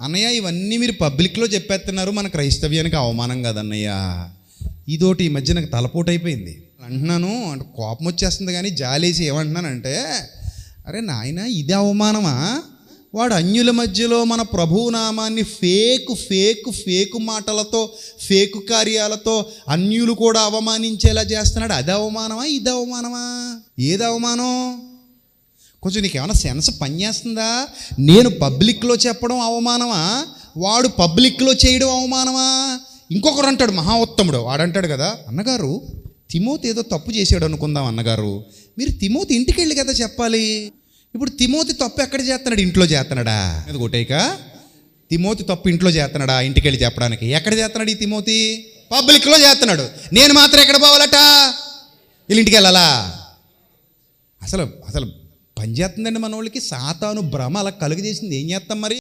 అన్నయ్య ఇవన్నీ మీరు పబ్లిక్లో చెప్పేస్తున్నారు మన క్రైస్తవ్యానికి అవమానం కదన్నయ్య. ఇదోటి ఈ మధ్య నాకు తలపోటు అయిపోయింది అంటున్నాను అంటే కోపం వచ్చేస్తుంది కానీ జాలేసి ఏమంటున్నానంటే అరే నాయన ఇది అవమానమా? వాడు అన్యుల మధ్యలో మన ప్రభువు నామాన్ని ఫేక్ ఫేక్ ఫేక్ మాటలతో ఫేక్ కార్యాలతో అన్యులు కూడా అవమానించేలా చేస్తున్నాడు. అది అవమానమా? ఇది అవమానమా? ఏది అవమానం? కొంచెం నీకు ఏమైనా సెన్స్ పనిచేస్తుందా? నేను పబ్లిక్లో చెప్పడం అవమానమా? వాడు పబ్లిక్లో చేయడం అవమానమా? ఇంకొకరు అంటాడు మహా ఉత్తముడు. వాడంటాడు కదా అన్నగారు తిమోతి ఏదో తప్పు చేసాడు అనుకుందాం అన్నగారు. మీరు తిమోతి ఇంటికి వెళ్ళి కదా చెప్పాలి? ఇప్పుడు తిమోతి తప్పు ఎక్కడ చేస్తున్నాడు? ఇంట్లో చేస్తున్నాడా? అది కొట్టేక తిమోతి తప్పు ఇంట్లో చేస్తున్నాడా? ఇంటికి వెళ్ళి చెప్పడానికి. ఎక్కడ చేస్తున్నాడు ఈ తిమోతి? పబ్లిక్లో చేస్తున్నాడు. నేను మాత్రం ఎక్కడ పోవాలట? వీళ్ళ ఇంటికి వెళ్ళాలా? అసలు అసలు పని చేస్తుందండి మన వాళ్ళకి సాతాను భ్రమ అలా కలుగజేసింది. ఏం చేస్తాం మరి?